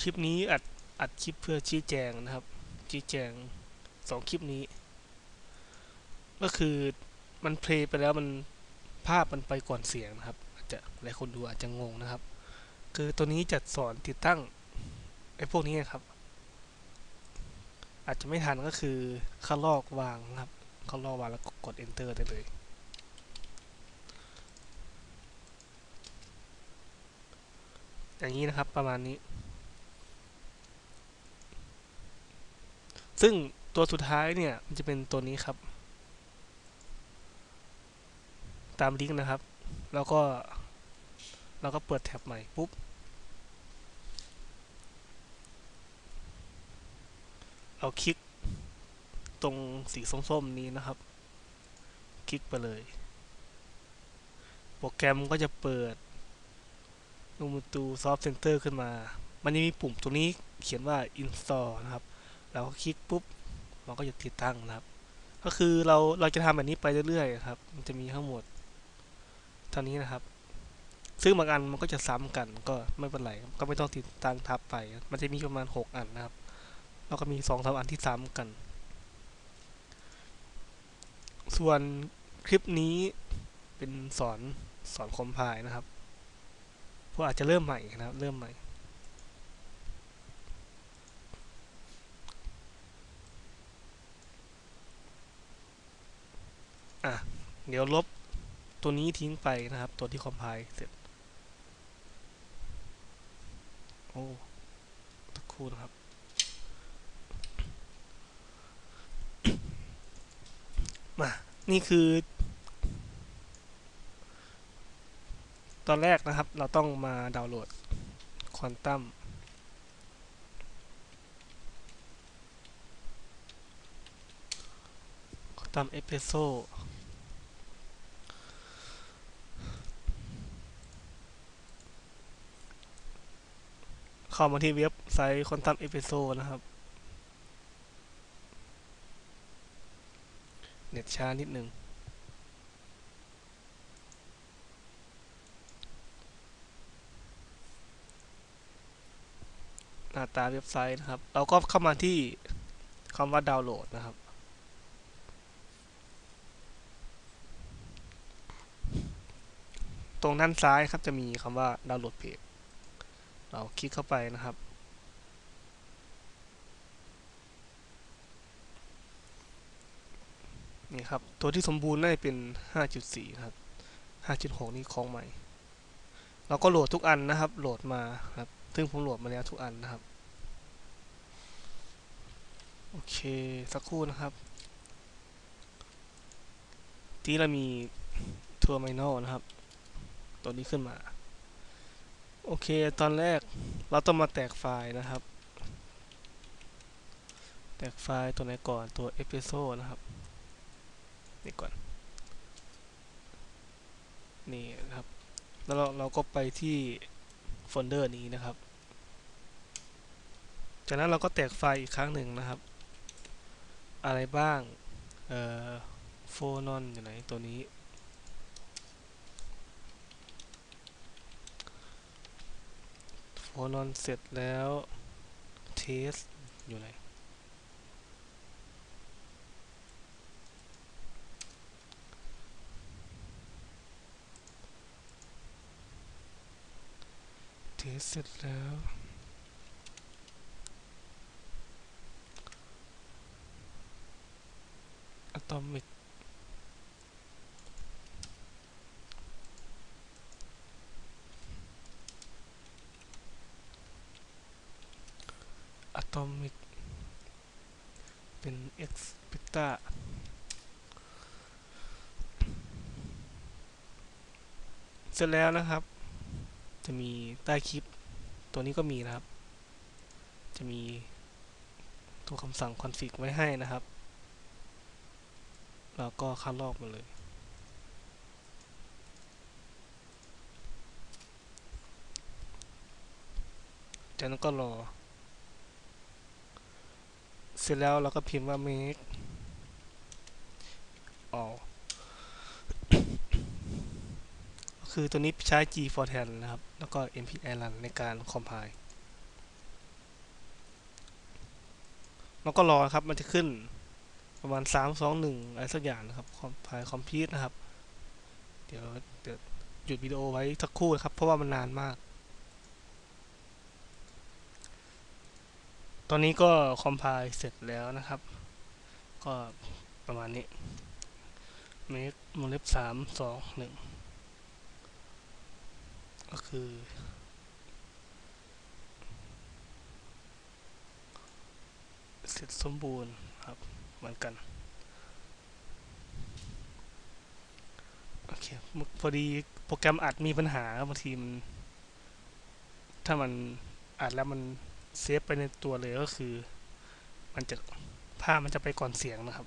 คลิปนี้อัดอัดคลิปเพื่อชี้แจงนะครับ ชี้แจงสองคลิปนี้ ก็คือมันเพลย์ไปแล้วมันภาพมันไปก่อนเสียงนะครับ อาจจะหลายคนดูอาจจะงงนะครับ คือตัวนี้จะสอนติดตั้งไอ้พวกนี้นะครับ อาจจะไม่ทันก็คือเข้าลอกวางนะครับเข้าลอกวางแล้วกด enter ได้เลยอย่างนี้นะครับประมาณนี้ ซึ่งตัวสุดท้ายเนี่ยมันจะเป็นตัวนี้ครับ ตามลิงก์นะครับ แล้วก็เราก็เปิดแท็บใหม่ปุ๊บ เราคลิกตรงสีส้มๆนี้นะครับ คลิกไปเลย โปรแกรมก็จะเปิด Ubuntu Soft Center ขึ้นมา มันจะมีปุ่มตรงนี้เขียนว่า install นะครับ เราก็คลิกปุ๊บมันก็จะติดตั้งนะครับ ก็คือเราเราจะทำแบบนี้ไปเรื่อยๆครับ มันจะมีทั้งหมดเท่านี้นะครับ ซึ่งบางอันมันก็จะซ้ำกันก็ไม่เป็นไรก็ไม่ต้องติดตั้งทับไป มันจะมีประมาณ 6 อันนะครับ แล้วก็มี2อสอันที่ซ้ำกัน ส่วนคลิปนี้เป็นสอนสอนคอมไพล์นะครับเพราะอาจจะเริ่มใหม่นะครับ เริ่มใหม่ อะ เดี๋ยวลบตัวนี้ทิ้งไปนะครับ ตัวที่คอมไพล์เสร็จ โอ้ตะคู่นะครับ มา นี่คือ ตอนแรกนะครับ เราต้องมาดาวน์โหลดควอนตัมควอนตัมเอสเพรสโซ เข้ามาที่เว็บไซต์คอนตัมเอพรสโซนะครับเน็ตช้านิดหนึ่งหน้าตาเว็บไซต์นะครับ เราก็เข้ามาที่คำว่าดาวน์โหลดนะครับ ตรงด้านซ้ายครับจะมีคำว่าดาวน์โหลดเพจ เราคลิกเข้าไปนะครับ นี่ครับ ตัวที่สมบูรณ์น่าจะเป็น 5.4 ครับ 5.6 นี่ของใหม่ เราก็โหลดทุกอันนะครับ โหลดมาครับ ซึ่งผมโหลดมาแล้วทุกอันนะครับ โอเค สักครู่นะครับ ที่เรามีทัวร์ไมนอลนะครับ ตัวนี้ขึ้นมา โอเค ตอนแรกเราต้องมาแตกไฟล์นะครับ แตกไฟล์ตัวไหนก่อนตัว e p i s o นะครับ นี่ก่อน นี่นะครับ แล้วเราเราก็ไปที่โฟลเดอร์นี้นะครับ จากนั้นเราก็แตกไฟล์อีกครั้งหนึ่งนะครับ อะไรบ้าง เอ่อ โฟนอนอยู่ไหนตัวนี้ โฟนอนเสร็จแล้วเทสอยู่ไหนเทสเสร็จแล้วอะตอมิก ตอมิก เป็น x เบต้าเสร็จแล้วนะครับ จะมีใต้คลิป ตัวนี้ก็มีนะครับ จะมีตัวคำสั่ง config ไว้ให้นะครับ แล้วก็คัดลอกมาเลยจากนั้นก็รอ ร็จแล้วเราก็พิมพ์ว่า make all คือตัวนี้ใช้ G for 10นะครับ แล้วก็ MPI run ในการ compile แล้วก็รอครับ มันจะขึ้นประมาณสามสองหนึ่งอะไรสักอย่างนะครับคอมไฟล์คอมพิวต์นะครับ เดี๋ยวเดี๋ยวหยุดวิดีโอไว้สักครู่นะครับ เพราะว่ามันนานมาก ตอนนี้ก็คอมไพล์เสร็จแล้วนะครับ ก็ประมาณนี้ make วงเล็บสามสองหนึ่งก็คือเสร็จสมบูรณ์ครับเหมือนกันโอเคพอดีโปรแกรมอัดมีปัญหาบบางทีมันถ้ามันอัดแล้วมัน เซฟไปในตัวเลยก็คือ มันจะภาพมันจะไปก่อนเสียงนะครับ